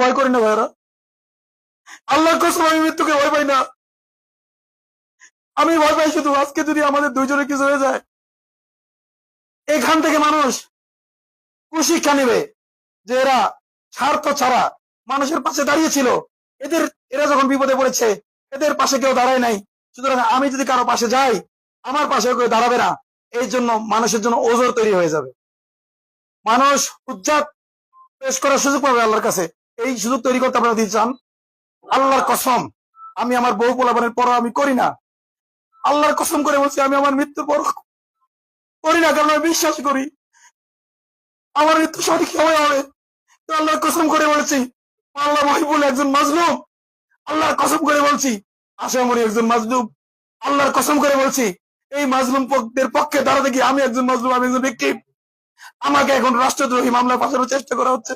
ভয় করি না ভাইরা আল্লাহর কসম, আমি মৃত্যুকে ভয় পাই না। আমি ভয় পাই শুধু, আজকে যদি আমাদের দুইজনে কিছু হয়ে যায়, এখান থেকে মানুষ কুশিক্ষা নেবে যে এরা স্বার্থ ছাড়া মানুষের পাশে দাঁড়িয়েছিল এদের, এরা যখন বিপদে পড়েছে, এদের পাশে কেউ দাঁড়ায় নাই। সুতরাং আমি যদি কারও পাশে যাই, আমার পাশে কেউ দাঁড়াবে না। এই জন্য মানুষের জন্য ওজোর তৈরি হয়ে যাবে। মানুষ উজ্জাত পেশ করার সুযোগ পাবে আল্লাহর কাছে। এই সুযোগ তৈরি করতে আপনারা দিতে চান? আল্লাহর কসম, আমি আমার বউ পোলাপানের পর আমি করি না। আল্লাহর কসম করে বলছি, আমি আমার মৃত্যুর পর করি না, কারণ আমি বিশ্বাস করি। আমার মৃত্যু সঠিক সময় হবে। তো আল্লাহর কসম করে বলছি, আল্লাহ মহিবুল একজন মাজলুম। আল্লাহর কসম করে বলছি আশামরি একজন মাজলুম। আল্লাহর কসম করে বলছি, এই মাজলুম পক্ষের পক্ষে দাঁড়াতে গিয়ে আমি একজন মাজলুম, আমি একজন ব্যক্তি। আমাকে এখন রাষ্ট্রদ্রোহী মামলা ফাঁসানোর চেষ্টা করা হচ্ছে।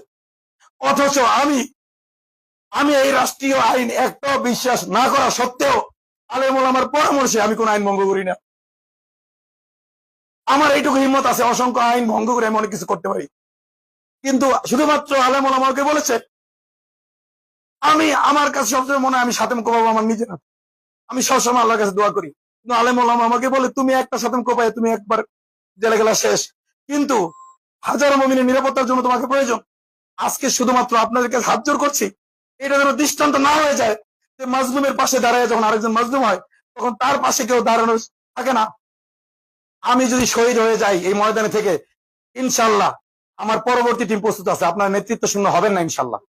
অথচ আমি আমি এই রাষ্ট্রীয় আইন একটাও বিশ্বাস না করা সত্ত্বেও আলেমুল আমার পরামর্শে আমি কোন আইন ভঙ্গ করি না। আমার এইটুকু হিম্মত আছে, অসংখ্য আইন ভঙ্গ করে আমি অনেক কিছু করতে পারি। কিন্তু শুধুমাত্র আলেমুল আমাকে বলেছে, আমি আমার কাছে সবসময় মনে হয় আমি সাতেম কোপাবো আমার নিজের। আমি সবসময় আল্লাহর কাছে দোয়া করি। কিন্তু আলেমুল আমাকে বলে, তুমি একটা সাতেম কোপায় তুমি একবার জেলে গেলা শেষ। কিন্তু হাজারো মমিনের নিরাপত্তার জন্য তোমাকে প্রয়োজন। আজকে শুধুমাত্র আপনাদেরকে হাত জোর করছি। এটা যেন দৃষ্টান্ত না হয়ে যায় যে মাজলুমের পাশে দাঁড়ায় যখন আরেকজন মাজলুম হয়, তখন তার পাশে কেউ দাঁড়ানো থাকে না। আমি যদি শহীদ হয়ে যাই এই ময়দানে থেকে, ইনশাল্লাহ আমার পরবর্তী টিম প্রস্তুত আছে। আপনার নেতৃত্ব শূন্য হবেন না, ইনশাল্লাহ।